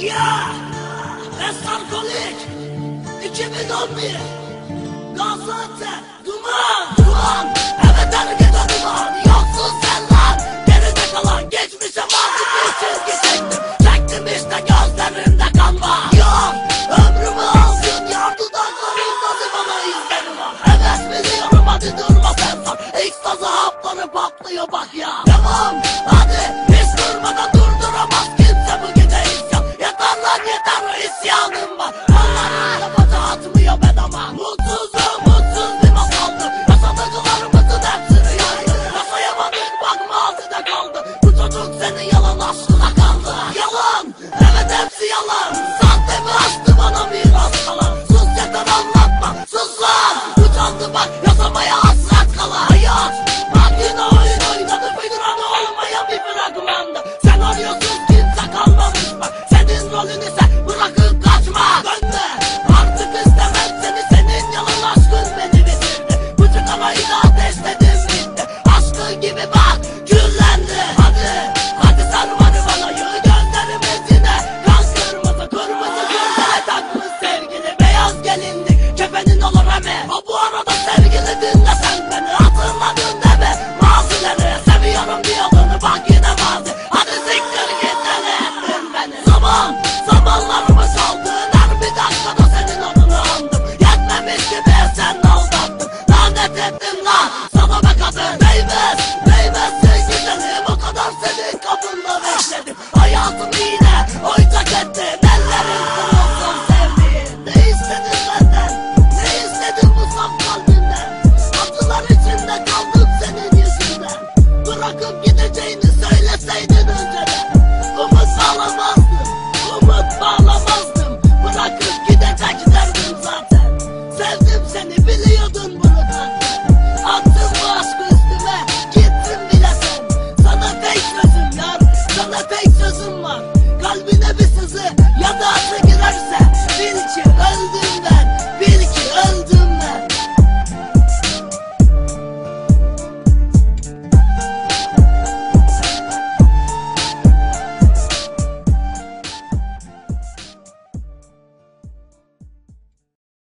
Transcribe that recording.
Ya! Esarkolik! 2011! Gaziantep! Duman! Duman! Evet harekete duman! Yoksun sen lan! Geride kalan geçmişe mazi bir çizgi çektim Çektim işte gözlerimde kan var Yok! Ömrümü alsın yar dudaklarında bir bana izlerim var Heves biliyorum hadi durma sen sor Ekstazı hapları patlıyor bak ya Devam! Yalan. Sahte mi açtı bana miras kalan Sus yeter anlatma. Sus lan. Utandı bak yaşamaya hasret kalan Hayat. Bak yine oyun oynadı Figüranı olmayan bir fragmandı Senaryosuz kimse kalmamış. Bak Senin rolün ise bırakıp Zamanlarımı çaldın her bir dakikada senin adını andım. Yetmemiş gibi sen de Lanet ettim lan sana be kadın. Değmez değmez sevgilerim o kadar senin kapında bekledim. Hayatım yine oyuncak ettim ellerim kırılsın sevdiğim. Ne istedin benden? Ne istedin bu saf kalbimden Acılar içinde kaldım senin yüzünden. Bırakıp gideceğini söyleseydin önce send the.